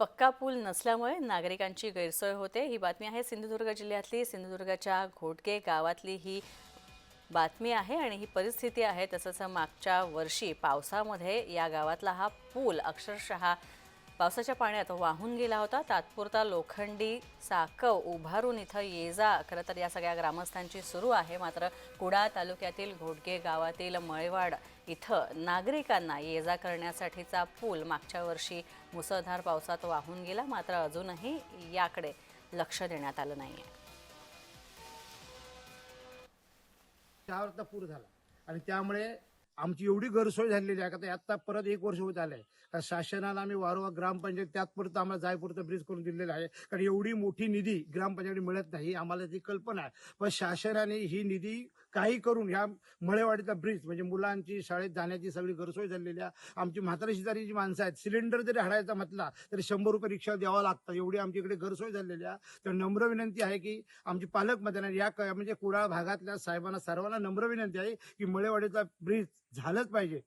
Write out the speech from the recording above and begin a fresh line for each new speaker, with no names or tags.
पक्का पूल नसल्यामुळे नागरिकांची गैरसोय होते. ही बातमी आहे सिंधुदुर्ग जिल्ह्यातली. सिंधुदुर्गच्या घोटगे गावातली ही बातमी आहे आणि ही परिस्थिती आहे तसंच मागच्या वर्षी पावसामध्ये या गावातला हा पूल अक्षरशः पावसाच्या पाण्यात वाहून गेला होता. तात्पुरता लोखंडी साकव उभारून इथं ये जा. खरं तर या सगळ्या ग्रामस्थांची सुरू आहे. मात्र कुडा तालुक्यातील घोटगे गावातील मळेवाड इथं नागरिकांना ये जा करण्यासाठीचा पूल मागच्या वर्षी मुसळधार पावसात वाहून गेला. मात्र अजूनही याकडे लक्ष देण्यात आलं नाही आहे
पूर झाला. आणि त्यामुळे आमची एवढी गैरसोय झालेली आहे का आता परत एक वर्ष होत आलंय. का शासनाला आम्ही वारंवार ग्रामपंचायत त्यातपर्यंत आम्हाला जायपुरतं ब्रिज करून दिलेलं आहे. कारण एवढी मोठी निधी ग्रामपंचायती मिळत नाही आम्हाला ती कल्पना आहे. पण शासनाने ही निधी काही करून ह्या मळेवाडीचा ब्रिज म्हणजे मुलांची शाळेत जाण्याची सगळी गरसोय झालेली आहे. आमची म्हातारी शेजारी जी माणसं आहेत. सिलेंडर जरी हाडायचा म्हटला तरी शंभर रुपये रिक्षा द्यावा लागतं. एवढी आमच्या इकडे गरसोय झालेली आहे. तर नम्र विनंती आहे की आमची पालकमंत्र्यांना या क- म्हणजे कुडाळ भागातल्या साहेबांना सर्वांना नम्र विनंती आहे की मळेवाडीचा ब्रिज झालंच पाहिजे.